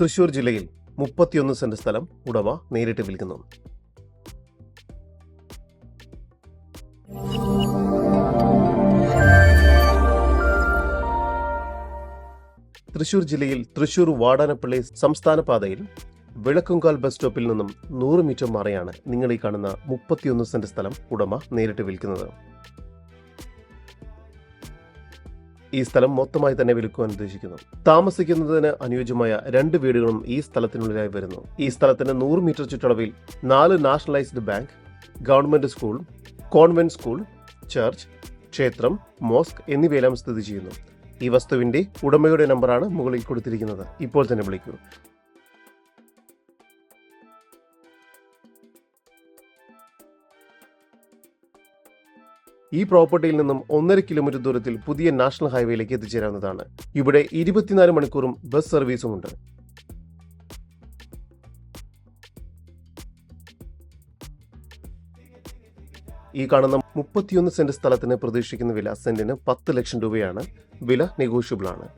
തൃശൂർ ജില്ലയിൽ മുപ്പത്തിയൊന്ന് സെന്റ് സ്ഥലം ഉടമ നേരിട്ട് വിൽക്കുന്നു. തൃശൂർ ജില്ലയിൽ തൃശൂർ വാടാനപ്പള്ളി സംസ്ഥാന പാതയിൽ വിളക്കുംകാൽ ബസ് സ്റ്റോപ്പിൽ നിന്നും നൂറ് മീറ്റർ മാറിയാണ് നിങ്ങൾ ഈ കാണുന്ന മുപ്പത്തിയൊന്ന് സെന്റ് സ്ഥലം ഉടമ നേരിട്ട് വിൽക്കുന്നത്. ഈ സ്ഥലം മൊത്തമായി തന്നെ വിൽക്കുവാൻ ഉദ്ദേശിക്കുന്നു. താമസിക്കുന്നതിന് അനുയോജ്യമായ രണ്ട് വീടുകളും ഈ സ്ഥലത്തിനുള്ളിലായി വരുന്നു. ഈ സ്ഥലത്തിന് നൂറ് മീറ്റർ ചുറ്റളവിൽ നാല് nationalised bank government school convent school church ക്ഷേത്രം മോസ്ക് എന്നിവയെല്ലാം സ്ഥിതി ചെയ്യുന്നു. ഈ വസ്തുവിന്റെ ഉടമയുടെ നമ്പറാണ് മുകളിൽ കൊടുത്തിരിക്കുന്നത്. ഇപ്പോൾ തന്നെ വിളിക്കൂ. ഈ പ്രോപ്പർട്ടിയിൽ നിന്നും ഒന്നര കിലോമീറ്റർ ദൂരത്തിൽ പുതിയ നാഷണൽ ഹൈവേയിലേക്ക് എത്തിച്ചേരാവുന്നതാണ്. ഇവിടെ ഇരുപത്തിനാല് മണിക്കൂറും ബസ് സർവീസും ഉണ്ട് ഈ കാണുന്ന മുപ്പത്തിയൊന്ന് സെന്റ് സ്ഥലത്തിന് പ്രതീക്ഷിക്കുന്ന വില സെന്റിന് പത്ത് ലക്ഷം രൂപയാണ്. വില നെഗോഷ്യബിൾ ആണ്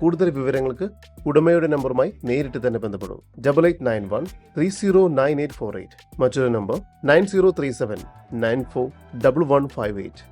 കൂടുതൽ വിവരങ്ങൾക്ക് ഉടമയുടെ നമ്പറുമായി നേരിട്ട് തന്നെ ബന്ധപ്പെടും. Double eight nine one three zero nine eight four eight മറ്റൊരു number nine zero three seven nine four double one five eight